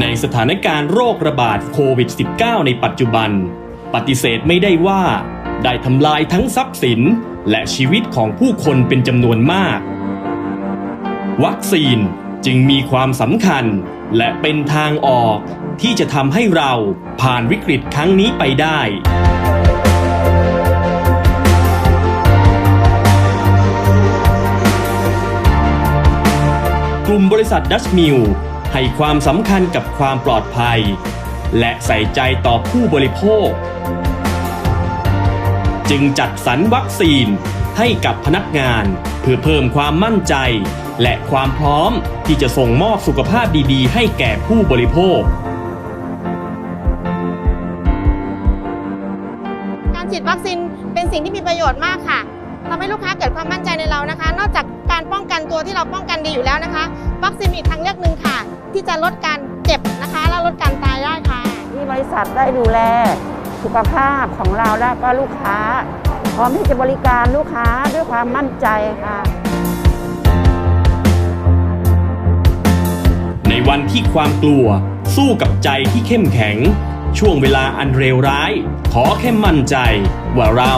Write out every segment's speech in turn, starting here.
ในสถานการณ์โรคระบาดโควิด -19 ในปัจจุบัน ปฏิเสธไม่ได้ว่า ได้ทำลายทั้งทรัพย์สิน และชีวิตของผู้คนเป็นจำนวนมาก วัคซีนจึงมีความสำคัญ และเป็นทางออกที่จะทำให้เราผ่านวิกฤตครั้งนี้ไปได้กลุ่มบริษัทดัชมิล ให้ความสำคัญกับความปลอดภัย และใส่ใจต่อผู้บริโภค จึงจัดสรรวัคซีนให้กับพนักงาน เพื่อเพิ่มความมั่นใจ และความพร้อมที่จะส่งมอบสุขภาพดีๆ ให้แก่ผู้บริโภคการฉีดวัคซีนเป็นสิ่งที่มีประโยชน์มากค่ะทำให้ลูกค้าเกิดความมั่นใจในเรานะคะ นอกจากการป้องกันตัวที่เราป้องกันดีอยู่แล้วนะคะ วัคซีนอีกทางเลือกหนึ่งค่ะ ที่จะลดการเจ็บนะคะ และลดการตายได้ค่ะ ที่บริษัทได้ดูแลสุขภาพของเราและก็ลูกค้า พร้อมที่จะบริการลูกค้าด้วยความมั่นใจค่ะ ในวันที่ความกลัว สู้กับใจที่เข้มแข็ง ช่วงเวลาอันเลวร้าย ขอแค่มั่นใจ ว่าเรา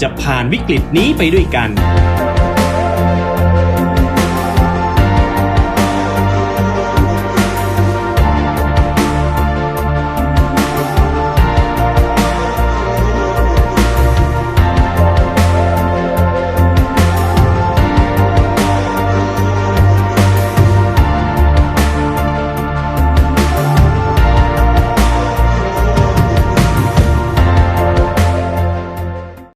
จะผ่านวิกฤตนี้ไปด้วยกันส